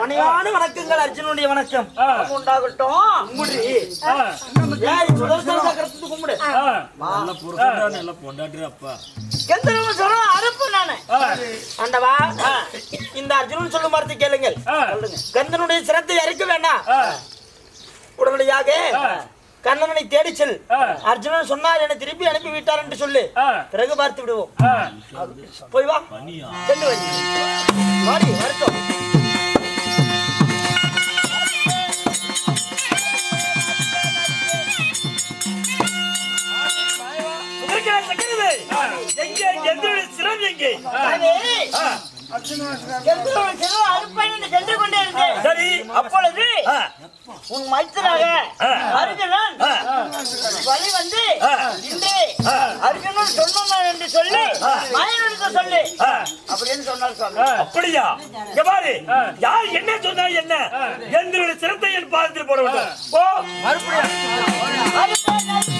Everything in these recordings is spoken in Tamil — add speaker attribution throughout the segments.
Speaker 1: பணிவான வணக்கங்கள் அர்ஜுனுடைய வணக்கம். உண்டாகட்டும். கும்பிடு. சுதர்சன சக்கரத்துக்கு கும்பிடு. கந்தரவன் சொல்றான் அறுப்பு நானு. ஆண்டவா இந்த அர்ஜுனன் சொல்லும் வார்த்தை கேளுங்கள். கந்தனுடைய சிரத்தை அறுக்க வேண்டாம். உடனடியாக கண்ணனை தேடி செல். அர்ஜுனன் சொன்னார் என திருப்பி அனுப்பி விட்டார் என்று சொல்லு. பிறகு பார்த்து விடுவோம். போய் வா. சென்று வை
Speaker 2: இருந்தேன்.
Speaker 1: சரி.
Speaker 2: அப்பொழுது உன் மைத்தனாக அர்ஜுனன் வழி வந்து இன்று அர்ஜுனன் சொன்னான் என்று சொல்லி மாயனுக்கு சொல்லு. அப்படின்னு சொன்னார் சுவாமி
Speaker 1: அப்படியா? பாரு. யார் என்ன சொன்னா என்ன? எந்திரோட சிரத்தை என் பாதத்தில் போட வேண்டும் ஓ மறுபடியும்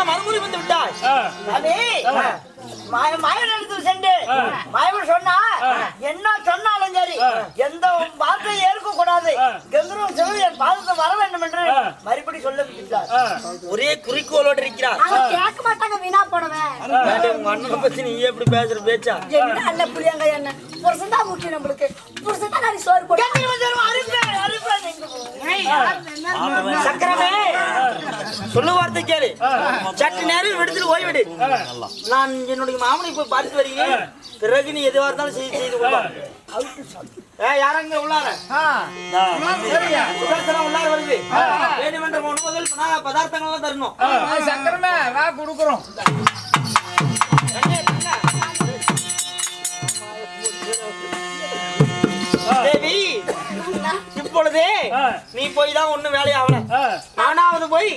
Speaker 1: வந்து விட்டாய்.
Speaker 2: சாமி, மாய- மாயனிடத்தில் சென்று. மாயவன் சொன்னா என்ன சொன்னாலும் சரி எந்த வார்த்தையும் ஏற்க கூடாது கந்தரும் சிவன் என் பாதத்தை வர வேண்டும் என்று மறுபடி சொல்ல விட்டார்
Speaker 1: ஒரே குறிக்கோளோடு இருக்கிறார்.
Speaker 3: கேட்க மாட்டாங்க வீணா போனவன்.
Speaker 1: ஏன்டா, உங்க அண்ணனை பத்தி நீ எப்படி பேசுற பேச்சா?
Speaker 3: என்ன அல்ல புளியாங்க என்ன? புருஷன் தான் முக்கியம் நம்மளுக்கு. புருஷன் தான் நாளைக்கு சோறு போட்டு
Speaker 1: சக்கரமே! சொல்லு வார்த்தை கேளு. சற்று நேரம் விடுத்துட்டு ஓய்விடு. நான் என்னுடைய மாமனை போய் பார்த்து வருகிறேன். பிறகு நீ எதுவா இருந்தாலும் செய்து செய்து கொள்ளலாம் யாரங்க உள்ளார? சுதர்சனம் உள்ளார வருது. வேணுமென்ற உணவுகள் பதா- பதார்த்தங்கள் எல்லாம் தரணும்.
Speaker 4: சக்கரமே வா குடுக்குறோம்.
Speaker 1: இப்பொழுதே நீ போய் தான் ஒண்ணும் வேலையாகல நானாவது போய்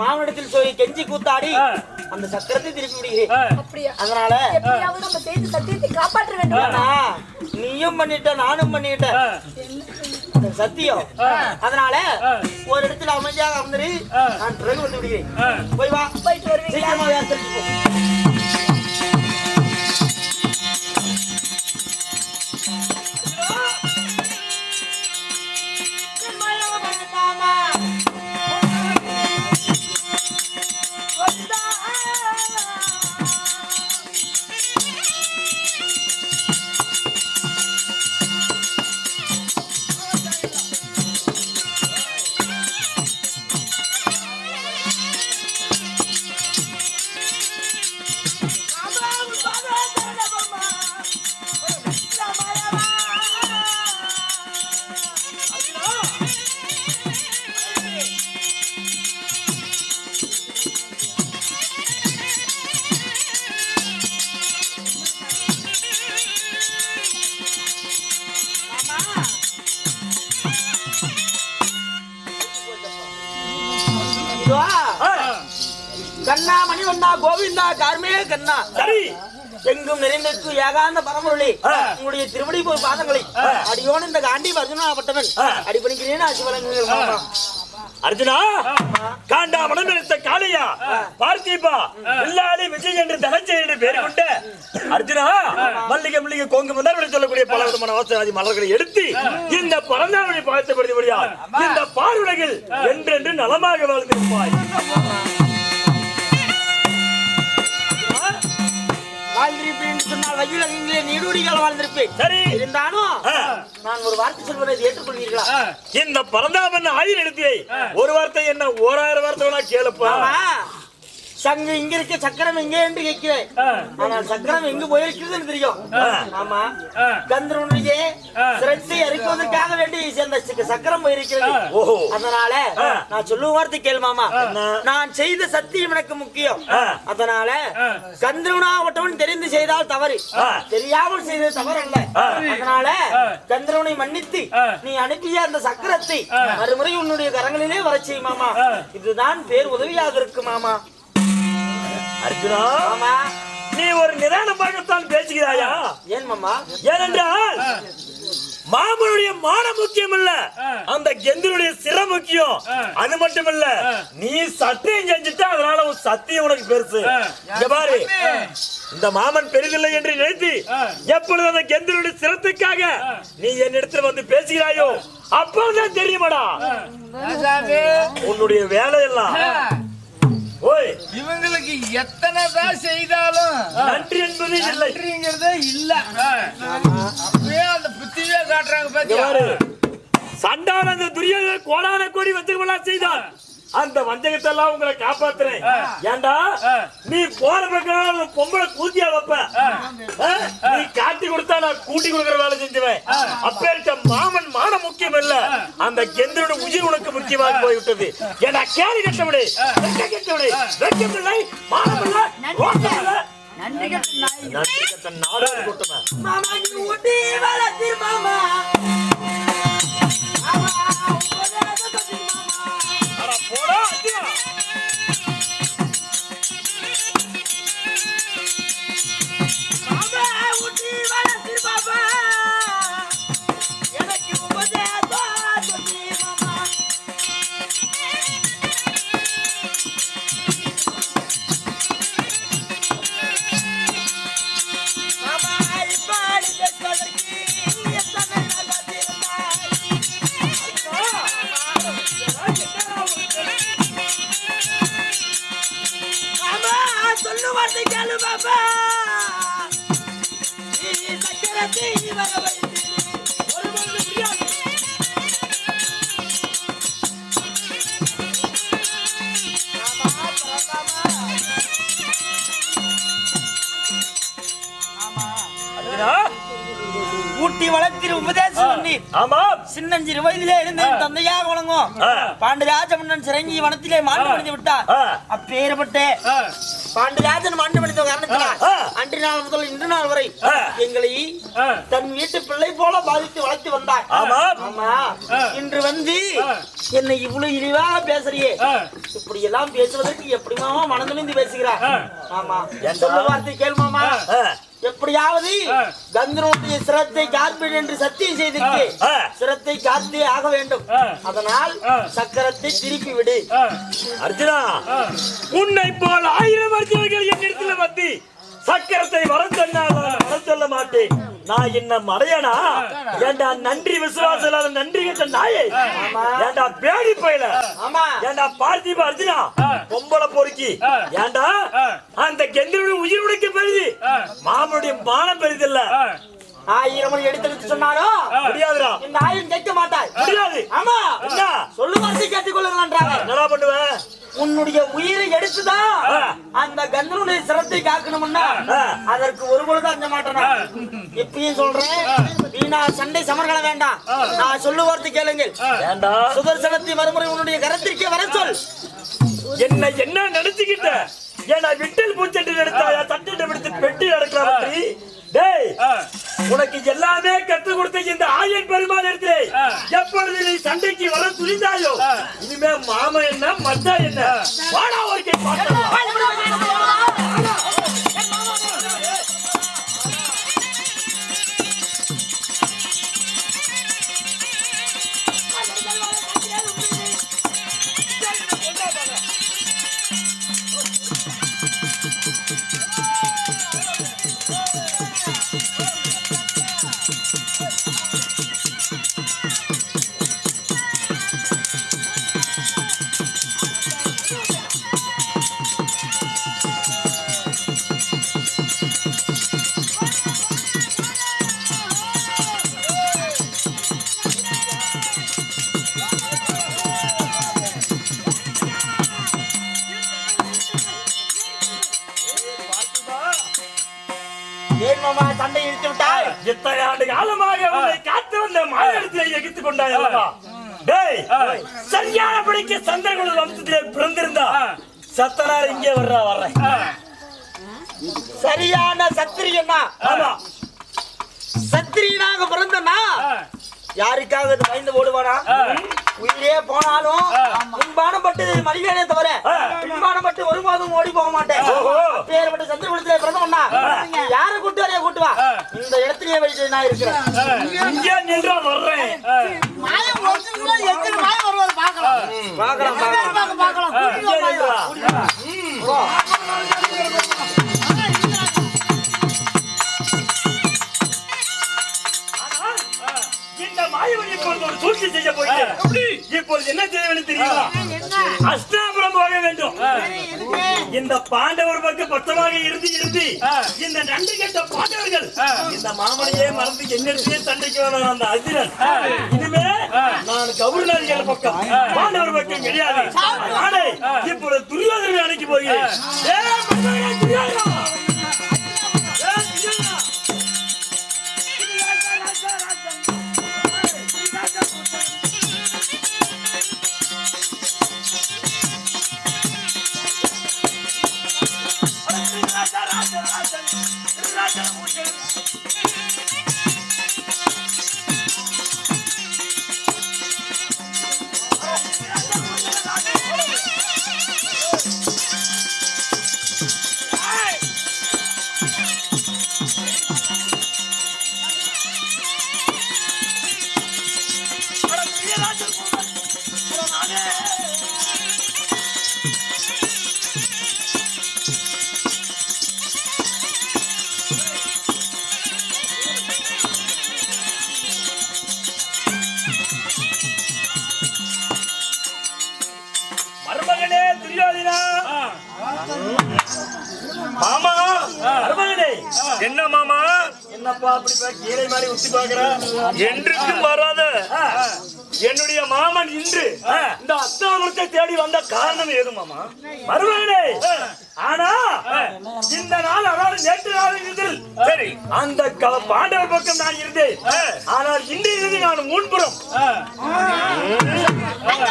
Speaker 1: மாமனிடத்தில் போய் கெஞ்சி கூத்தாடி அந்த சக்கரத்தை திருப்பி விடுகிறேன்
Speaker 3: அப்படியா?
Speaker 1: அதனால
Speaker 3: சத்தியத்தை காப்பாற்ற வேண்டும்.
Speaker 1: நீயும் பண்ணிட்ட நானும் பண்ணிட்டேன் அது சத்தியம். அதனால ஒரு இடத்துல அமைதியாக அமர்ந்துரு. நான் பிறகு வந்து விடுகிறேன். போய் வா.
Speaker 3: போயிட்டு வருவீங்களா?
Speaker 1: கண்ணா மணி வந்தா கோவிந்தா கார்மே கண்ணா. சரி. எங்கும் நிறைந்திருக்கு ஏகாந்த பரம்பொருளே. உங்களுடைய திருவடி போய் பாதங்களை. அடியோன் இந்த காண்டி அர்ஜுனாப்பட்டவன் அடிபணிக்கிறேன் ஆசி வழங்குங்கள் அர்ஜுனா காண்டா மனம் எடுத்த காளியா? பார்த்திபா இல்லாடி விஜய் என்று தனஞ்சை என்று பேர் கொண்ட அர்ஜுனா மல்லிகை மல்லிகை கொங்கு முதல் சொல்லக்கூடிய பல விதமான அவசராதி மலர்களை எடுத்து இந்த பரந்தாமணி பார்த்தபடியா இந்த பாருலகில் என்றென்று நலமாக வாழ்ந்திருப்பாய். வாழ்ந்திருப்பேன் சொன்னால் வையுலகிலே நீடூடிகள் வாழ்ந்திருப்பேன். சரி. இருந்தாலும் நான் ஒரு வார்த்தை சொல்வதை ஏற்றுக்கொள்வீர்களா? இந்த பரந்தாமன் ஆயிரம் எழுத்தியை ஒரு வார்த்தை என்ன? ஓராயிரம் வார்த்தை வேணா கேளுப்பா. சங்கு இங்க இருக்க சக்கரம் எங்கே என்று கேட்கிறேன். ஆனால் சக்கரம் எங்கு போயிருக்குதுன்னு தெரியும். ஆமா. கந்தருடைய சிரத்தை அறுக்குவதற்காக வேண்டி சக்க- சக்கரம் போயிருக்கிறது.
Speaker 4: ஓஹோ.
Speaker 1: அதனால நான் சொல்லுவ வார்த்தை கேள் மாமா. நான் செய்த சத்தியம் எனக்கு முக்கியம். அதனால கந்தரவனாகப்பட்டவன் தெரிந்து செய்தால் தவறு. தெரியாமல் செய்தது தவறு அல்ல அதனால கந்தரவனை மன்னித்து நீ அனுப்பிய அந்த சக்கரத்தை மறுமுறை உன்னுடைய கரங்களிலே வரச் செய் மாமா. இதுதான் பேர் உதவியாக இருக்கு மாமா.
Speaker 4: அர்ஜுனா
Speaker 1: மாமா.
Speaker 4: நீ ஒரு நிதானமாகத்தான் பேசுகிறாயா?
Speaker 1: ஏன் மாமா?
Speaker 4: ஏனென்றால் மாமனுடைய மானம் முக்கியம் இல்ல அந்த கெந்தனுடைய சிர முக்கியம். அது மட்டும் இல்ல நீ சத்தியம் செஞ்சுட்ட அதனால உன் சத்தியம் உனக்கு பெருசு. இங்க பாரு. இந்த மாமன் பெரிதில்லை என்று நினைத்து எப்பொழுது அந்த கெந்தனுடைய சிரத்துக்காக நீ என்னிடத்தில் வந்து பேசுகிறாயோ அப்போதான் தெரியுமாடா. உன்னுடைய வேலையெல்லாம் ஓய்
Speaker 5: இவங்களுக்கு எத்தனை தான் செய்தாலும்
Speaker 4: நன்றி என்பது
Speaker 5: நன்றிங்கிறதே இல்ல. அப்படியே அந்த புத்தியே காட்டுறாங்க பாத்தியா.
Speaker 4: சண்டான அந்த துரியோதன கோடான கோடி வஞ்சகமெல்லாம் செய்தான் அந்த வஞ்சகத்தை எல்லாம் உங்களை காப்பாத்துறேன். ஏண்டா? நீ போற பக்கம் பொம்பளை கூத்தியா வைப்ப? நீ காட்டி கொடுத்தா நான் கூட்டி கொடுக்கற வேலை செஞ்சுவேன். அப்பேற்ற மாமன் மானம் முக்கியம் இல்ல. அந்த கெந்தரோட உயிர் உனக்கு முக்கியமாக போய்விட்டது. ஏண்டா கேலி கட்டவிடு வெட்க கட்டவிடு வெட்கமில்லை மானமில்லை ரோஷம் இல்லை.
Speaker 2: நன்றி கெட்ட நாய்
Speaker 4: நன்றி கட்ட நாடாது கூட்டமே?
Speaker 1: மாமா நீ ஊட்டி வளர்த்தி மாமா, ஊட்டி வளர்த்திரு உபதேசம் பண்ணி.
Speaker 4: ஆமாம்
Speaker 1: சின்னஞ்சிறு வயதிலே இருந்து தந்தையாக வழங்கும். பாண்டுராஜ மன்னன் சிறங்கி வனத்திலே மாண்டு முடிந்து விட்டார். அப்பேற்பட்ட பாண்டுராஜன் மாண்டு முடிந்த காரணத்தினால். அன்று நாள் முதல் இன்று நாள் வரை. எங்களை தன் வீட்டு பிள்ளை போல பாதித்து வளர்த்து வந்தார். ஆமா. இன்று வந்து என்னை இவ்வளவு இழிவாக பேசுறியே. இப்படி எல்லாம் பேசுவதற்கு எப்படிமா மனதுணிந்து பேசுகிறார்? ஆமா. சொல்ல வார்த்தை கேள் மாமா
Speaker 4: ஆ.
Speaker 1: எப்படியாவது கந்தனுடைய சிரத்தை காப்பீடு என்று சத்தியம் செய்திருக்கு
Speaker 4: ஆ.
Speaker 1: சிரத்தை காத்தே ஆக வேண்டும். அதனால் சக்கரத்தை திருப்பி விடு
Speaker 4: அர்ஜுனா. உன்னை போல் ஆயிரம் அர்ஜுனர்கள் என் இடத்துல வந்து சக்கரத்தை வர சொன்னால் வர சொல்ல மாட்டேன். நான் என்ன மடையனா? ஏண்டா நன்றி விசுவாசம் இல்லாத நன்றி கேட்ட நாயே? ஏண்டா பேடி போயில?
Speaker 1: ஆமா.
Speaker 4: ஏண்டா பார்த்திப அர்ஜுனா பொம்பளை பொறுக்கி. ஏண்டா? அந்த கெந்தருடைய உயிர் உடைக்க பெரிது. மாமனுடைய மானம் பெரிது இல்ல
Speaker 1: ஆயிரம் மணி எடுத்து சொன்னாலும்
Speaker 4: முடியாதுடா.
Speaker 1: இந்த ஆயிரம் கேட்க மாட்டாய்
Speaker 4: முடியாது.
Speaker 1: ஆமா.
Speaker 4: என்ன?
Speaker 1: சொல்லு வார்த்தை கேட்டுக்கொள்ளுங்கன்றாங்க
Speaker 4: என்னடா பண்ணுவேன்
Speaker 1: உன்னுடைய உயிரை எடுத்துதான் அந்த கந்தனுடைய சிரத்தை காக்கணும்னா அதற்கு ஒரு பொழுது அஞ்ச மாட்டேனா இப்பயும் சொல்றேன். வீணா சண்டை சமர்கள வேண்டாம். நான் சொல்லு வார்த்தை கேளுங்கள். சுதர்சனத்தை மறுமுறை உன்னுடைய கரத்திற்கே வர சொல்.
Speaker 4: என்ன என்ன நினைச்சுக்கிட்ட? ஏன்னா விட்டல் பூச்சட்டி எடுத்தாயா? தட்டிட்டு எடுத்து பெட்டி எடுக்கிற மாதிரி டேய் உனக்கு எல்லாமே கத்து கொடுத்த இந்த ஆயன் பெருமாள் எடுத்து எப்பொழுது நீ சண்டைக்கு வர துணிந்தாயோ இனிமே மாமா என்ன மச்சா என்ன? வாடா ஒரு கை இத்தனை ஆண்டு காலமாக உன்னை காத்து வந்த மாநிலத்தை எகித்துக் கொண்டாய் அல்லவா? டேய் சரியான படிக்க சந்திரகுல வம்சத்திலே பிறந்திருந்தா சத்தனார் இங்கே வர்றா வர்றேன்.
Speaker 1: சரியான சத்திரியனா?
Speaker 4: ஆமா.
Speaker 1: சத்திரியனாக பிறந்தனா? யாருக்காக பயந்து ஓடுவானா? உயிரே போனாலும் முன்பானம் பட்டு மலிவேனே தவிர பின்பானம் பட்டு ஒருபோதும் ஓடி போக மாட்டேன்.
Speaker 4: ஓஹோ.
Speaker 1: பேர்பட்ட சந்திரகுலத்திலே பிறந்தவனா யாரை கூட்டு வரைய கூட்டு வா? இந்த இடத்திலேயே வச்சு நான் இருக்கிறேன்.
Speaker 4: இங்கே நின்றா இப்பொழுது ஒரு சூழ்ச்சி செய்ய போகிறேன் இப்பொழுது என்ன செய்ய வேண்டும் தெரியுமா அஷ்டாபுரம் போக வேண்டும். இந்த பாண்டவர் பக்கம் பத்தமாக இருந்து இருந்து இந்த நன்றி கெட்ட பாண்டவர்கள் இந்த மாமனையே மறந்து என்னிடத்திலே சண்டைக்கு வர அந்த அசிரன் இனிமே நான் கவுரநாதிகள் பக்கம் பாண்டவர் பக்கம் கிடையாது. இப்பொழுது துரியோதனை அணைக்கு போகிறேன்.
Speaker 5: என்ன மாமா?
Speaker 4: என்னப்பா அப்படி கீரை மாதிரி உச்சி பாக்குற?
Speaker 5: என்றுக்கும் வராத.
Speaker 4: என்னுடைய மாமன் இன்று இந்த அஸ்தாபுரத்தை தேடி வந்த காரணம் ஏது மாமா? மருமகனே. ஆனா இந்த நாள் அதாவது நேற்று நாள் இதில்
Speaker 5: சரி.
Speaker 4: அந்த க- பாண்டவர் பக்கம் நான் இருந்தேன். ஆனால் இன்றையிலிருந்து நான் முன்புறம்.
Speaker 2: அந்த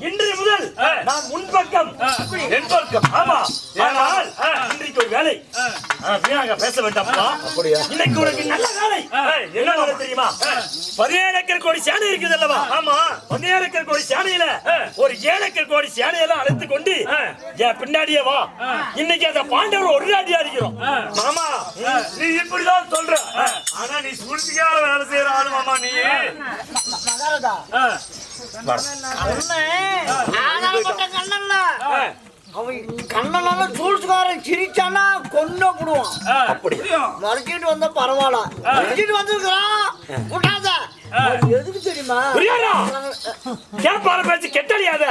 Speaker 4: இன்று முதல் நான் முன்பக்கம்.
Speaker 5: என் பக்கம்
Speaker 4: ஆமா. ஆனால் ஒரு வேலை ஆ, வீணாக பேச வேண்டாம்ப்பா. இன்னைக்கு உனக்கு நல்ல வேலை என்ன வேலை தெரியுமா? பதினேழு ஏக்கர் கோடி சேனை இருக்குது அல்லவா? ஆமா. பதினேழு ஏக்கர் கோடி சேனையில ஒரு ஏழு ஏக்கர் கோடி சேனையெல்லாம் அழைத்து கொண்டு என் பின்னாடியே வா. இன்னைக்கு அந்த பாண்டவர் ஒரு அடி அடிக்கிறோம்.
Speaker 5: மாமா நீ இப்படிதான் சொல்ற. ஆனா நீ சூழ்ச்சிக்கார வேலை செய்யற ஆளு மாமா நீ.
Speaker 2: மகாராஜா. கண்ணன் ஆனாலப்பட்ட கண்ணன்ல கண்ணனால சூழ்ச்சிக்காரன் சிரிச்சானா கொண்டு போடுவான்.
Speaker 4: அப்படி
Speaker 2: மறைச்சிட்டு வந்தா பரவாயில்ல. மறைச்சிட்டு வந்திருக்கிறான். விட்டாத எதுக்கு தெரியுமா?
Speaker 4: கேட்பார பேச்சு கெட்டடியாத.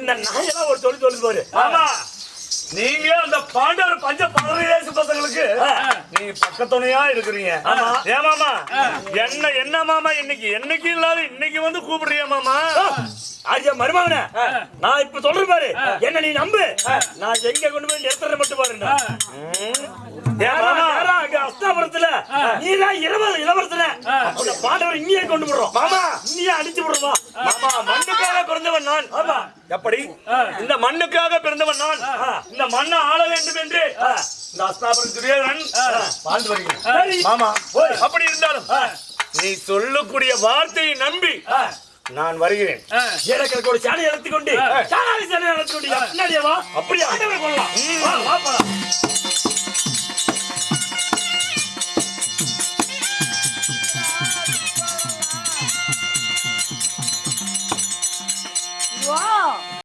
Speaker 4: இந்த நாயெல்லாம் ஒரு சொல்லி சொல்லி பாரு.
Speaker 5: நீங்க அந்த பாண்டவர் பஞ்ச பரதேச பசங்களுக்கு நீங்க பக்கத்துணையா இருக்கிறீங்க. ஏன் மாமா என்ன என்ன மாமா இன்னைக்கு? என்னைக்கு இல்லாத இன்னைக்கு வந்து கூப்பிடுறியா மாமா?
Speaker 4: ஆரியா மருமகனே நான் இப்ப சொல்றேன் பாரு. என்ன நீ நம்பு? நான் எங்க கொண்டு போய் நிறுத்துற மட்டும் பாருங்க
Speaker 5: ஏன்
Speaker 4: அஸ்தாபுரத்துல நீதான் இளவர அந்த பாண்டவர் இங்கேயே கொண்டு போடுறோம். மாமா. இங்கேயே அடிச்சு விடுறோம்
Speaker 5: மாமா மண்ணுக்காக பிறந்தவன் நான்.
Speaker 4: ஆமா.
Speaker 5: எப்படி? இந்த மண்ணுக்காக பிறந்தவன் நான். இந்த மண்ணை ஆள வேண்டும் என்று. இந்த அஸ்தாபுரம் துரியோதனன். வாழ்ந்து வருகிறேன். மாமா அப்படி இருந்தாலும் நீ சொல்லக்கூடிய வார்த்தையை நம்பி நான் வருகிறேன்.
Speaker 4: எனக்கு ஒரு சாணி எடுத்து கொண்டு சாணி சாணி எடுத்து கொண்டு பின்னாடியே வா. அப்படியே? கொள்ளலாம்